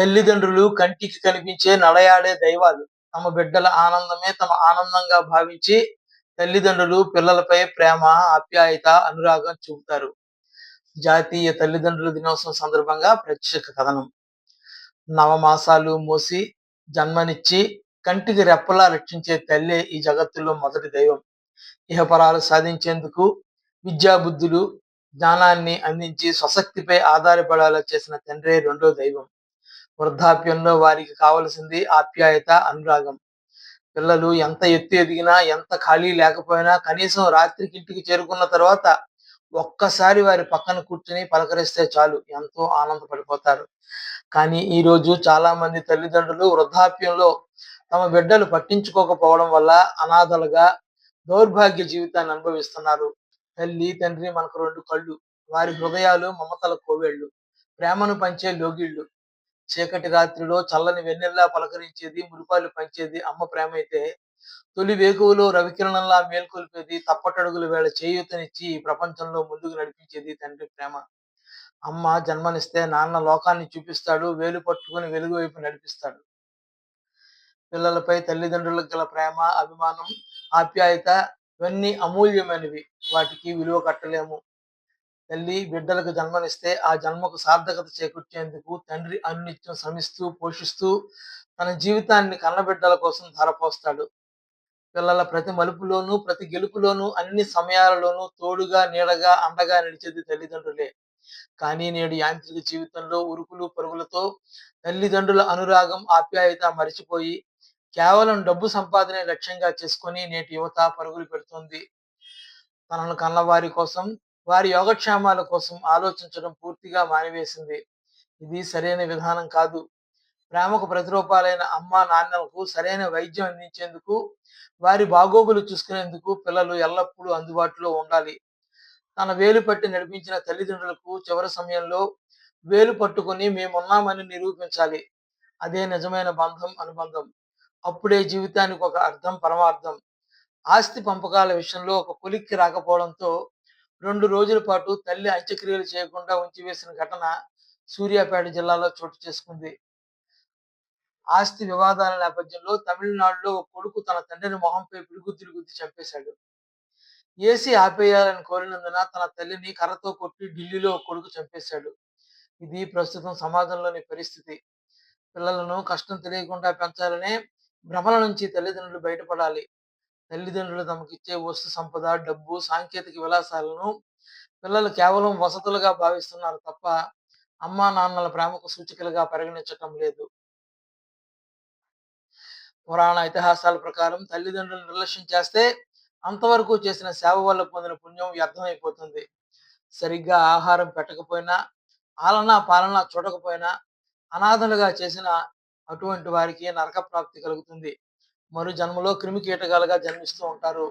తల్లిదండ్రులు కంటికి కనిపించే నడయాడే దైవాలు. తమ బిడ్డల ఆనందమే తమ ఆనందంగా భావించి తల్లిదండ్రులు పిల్లలపై ప్రేమ ఆప్యాయత అనురాగం చూపుతారు. జాతీయ తల్లిదండ్రుల దినోత్సవం సందర్భంగా ప్రత్యేక కథనం. నవమాసాలు మోసి జన్మనిచ్చి కంటికి రెప్పలా రక్షించే తల్లే ఈ జగత్తులో మొదటి దైవం. ఇహపరాలు సాధించేందుకు విద్యాబుద్ధులు జ్ఞానాన్ని అందించి స్వశక్తిపై ఆధారపడేలా చేసిన తండ్రే రెండో దైవం. వృద్ధాప్యంలో వారికి కావలసింది ఆప్యాయత అనురాగం. పిల్లలు ఎంత ఎత్తు ఎదిగినా ఎంత ఖాళీ లేకపోయినా కనీసం రాత్రికి ఇంటికి చేరుకున్న తర్వాత ఒక్కసారి వారి పక్కన కూర్చుని పలకరిస్తే చాలు ఎంతో ఆనందపడిపోతారు. కానీ ఈ రోజు చాలా మంది తల్లిదండ్రులు వృద్ధాప్యంలో తమ బిడ్డలు పట్టించుకోకపోవడం వల్ల అనాథలుగా దౌర్భాగ్య జీవితాన్ని అనుభవిస్తున్నారు. తల్లి తండ్రి మనకు రెండు కళ్ళు వారి హృదయాలు మమతల కోవేళ్ళు ప్రేమను పంచే లోగిళ్ళు. చీకటి రాత్రిలో చల్లని వెన్నెల్లా పలకరించేది మురిపాలు పంచేది అమ్మ ప్రేమ అయితే తొలి వేకువలో రవికిరణంలా మేల్కొల్పేది తప్పటడుగుల వేళ చేయూతనిచ్చి ఈ ప్రపంచంలో ముందుకు నడిపించేది తండ్రి ప్రేమ. అమ్మ జన్మనిస్తే నాన్న లోకాన్ని చూపిస్తాడు వేలు పట్టుకుని వెలుగు వైపు నడిపిస్తాడు. పిల్లలపై తల్లిదండ్రులకు గల ప్రేమ అభిమానం ఆప్యాయత ఇవన్నీ అమూల్యమైనవి. వాటికి విలువ కట్టలేము. తల్లి బిడ్డలకు జన్మనిస్తే ఆ జన్మకు సార్థకత చేకూర్చేందుకు తండ్రి అన్నిత్యం శ్రమిస్తూ పోషిస్తూ తన జీవితాన్ని కన్నబిడ్డల కోసం ధరపోస్తాడు. పిల్లల ప్రతి మలుపులోనూ ప్రతి గెలుపులోనూ అన్ని సమయాలలోనూ తోడుగా నీడగా అండగా నిలిచేది తల్లిదండ్రులే. కానీ నేడు యాంత్రిక జీవితంలో ఉరుకులు పరుగులతో తల్లిదండ్రుల అనురాగం ఆప్యాయత మరిచిపోయి కేవలం డబ్బు సంపాదనే లక్ష్యంగా చేసుకొని నేటి యువత పరుగులు పెడుతుంది. తనను కన్నవారి కోసం వారి యోగక్షేమాల కోసం ఆలోచించడం పూర్తిగా మానివేసింది. ఇది సరైన విధానం కాదు. ప్రేమకు ప్రతిరూపాలైన అమ్మ నాన్నలకు సరైన వైద్యం అందించేందుకు వారి బాగోగులు చూసుకునేందుకు పిల్లలు ఎల్లప్పుడూ అందుబాటులో ఉండాలి. తన వేలు పట్టి నడిపించిన తల్లిదండ్రులకు చివరి సమయంలో వేలు పట్టుకుని మేమున్నామని నిరూపించాలి. అదే నిజమైన బంధం అనుబంధం. అప్పుడే జీవితానికి ఒక అర్థం పరమార్థం. ఆస్తి పంపకాల విషయంలో ఒక కొలిక్కి రాకపోవడంతో రెండు రోజుల పాటు తల్లి అంత్యక్రియలు చేయకుండా ఉంచివేసిన ఘటన సూర్యాపేట జిల్లాలో చోటు చేసుకుంది. ఆస్తి వివాదాల నేపథ్యంలో తమిళనాడులో ఒక కొడుకు తన తండ్రిని మొహంపై పిడుగుద్దులు గుద్ది చంపేశాడు. ఏసీ ఆపేయాలని కోరినందున తన తల్లిని కర్రతో కొట్టి ఢిల్లీలో ఒక కొడుకు చంపేశాడు. ఇది ప్రస్తుతం సమాజంలోని పరిస్థితి. పిల్లలను కష్టం తెలియకుండా పెంచాలనే భ్రమల నుంచి తల్లిదండ్రులు బయటపడాలి. తల్లిదండ్రులు తమకిచ్చే వస్తు సంపద డబ్బు సాంకేతిక విలాసాలను పిల్లలు కేవలం వసతులుగా భావిస్తున్నారు తప్ప అమ్మా నాన్నల ప్రేమకు సూచికలుగా పరిగణించటం లేదు. పురాణ ఇతిహాసాల ప్రకారం తల్లిదండ్రులను నిర్లక్ష్యం చేస్తే అంతవరకు చేసిన సేవ వల్ల పొందిన పుణ్యం వ్యర్థమైపోతుంది. సరిగ్గా ఆహారం పెట్టకపోయినా ఆలన పాలన చూడకపోయినా అనాథలుగా చేసిన అటువంటి వారికి నరక ప్రాప్తి కలుగుతుంది. మరు జన్మలో క్రిమి కీటకాలుగా జన్మిస్తూ ఉంటారు.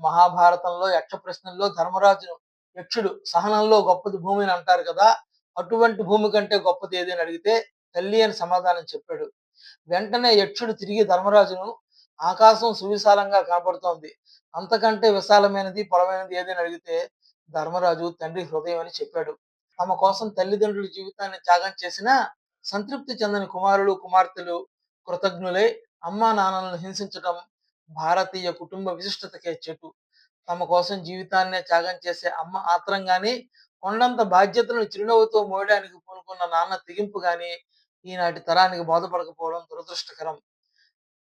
మహాభారతంలో యక్ష ప్రశ్నల్లో ధర్మరాజును యక్షుడు సహనంలో గొప్పది భూమిని అంటారు కదా అటువంటి భూమి కంటే గొప్పది ఏదని అడిగితే తల్లి అని సమాధానం చెప్పాడు. వెంటనే యక్షుడు తిరిగి ధర్మరాజును ఆకాశం సువిశాలంగా కనపడుతోంది. అంతకంటే విశాలమైనది పొలమైనది ఏదని అడిగితే ధర్మరాజు తండ్రి హృదయం అని చెప్పాడు. తమ కోసం తల్లిదండ్రుల జీవితాన్ని త్యాగం చేసిన సంతృప్తి చెందని కుమారులు కుమార్తెలు కృతజ్ఞులై అమ్మా నాన్నలను హింసించటం భారతీయ కుటుంబ విశిష్టతకే చెటు. తమ కోసం జీవితాన్నే త్యాగం చేసే అమ్మ ఆత్రంగాని కొండంత బాధ్యతలను చిరునవ్వుతో మోయడానికి పూనుకున్న నాన్న తెగింపు గాని ఈనాటి తరానికి బోధపడకపోవడం దురదృష్టకరం.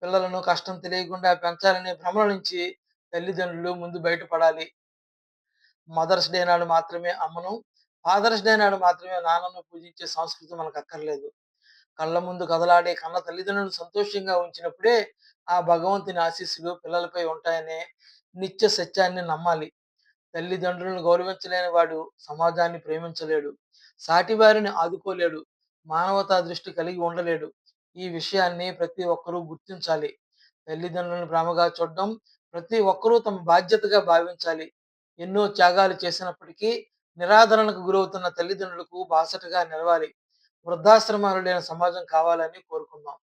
పిల్లలను కష్టం తెలియకుండా పెంచాలనే భ్రమల నుంచి తల్లిదండ్రులు ముందు బయటపడాలి. మదర్స్ డే నాడు మాత్రమే అమ్మను ఫాదర్స్ డే నాడు మాత్రమే నాన్నను పూజించే సంస్కృతి మనకు అక్కర్లేదు. కళ్ళ ముందు కదలాడే కన్న తల్లిదండ్రులు సంతోషంగా ఉంచినప్పుడే ఆ భగవంతుని ఆశీస్సులు పిల్లలపై ఉంటాయనే నిత్య సత్యాన్ని నమ్మాలి. తల్లిదండ్రులను గౌరవించలేని వాడు సమాజాన్ని ప్రేమించలేడు. సాటివారిని ఆదుకోలేడు. మానవతా దృష్టి కలిగి ఉండలేడు. ఈ విషయాన్ని ప్రతి ఒక్కరూ గుర్తించాలి. తల్లిదండ్రులను ప్రేమగా చూడడం ప్రతి ఒక్కరూ తమ బాధ్యతగా భావించాలి. ఎన్నో త్యాగాలు చేసినప్పటికీ నిరాదరణకు గురవుతున్న తల్లిదండ్రులకు బాసటగా నిలవాలి. వృద్ధాశ్రమాలు లేని సమాజం కావాలని కోరుకుందాం.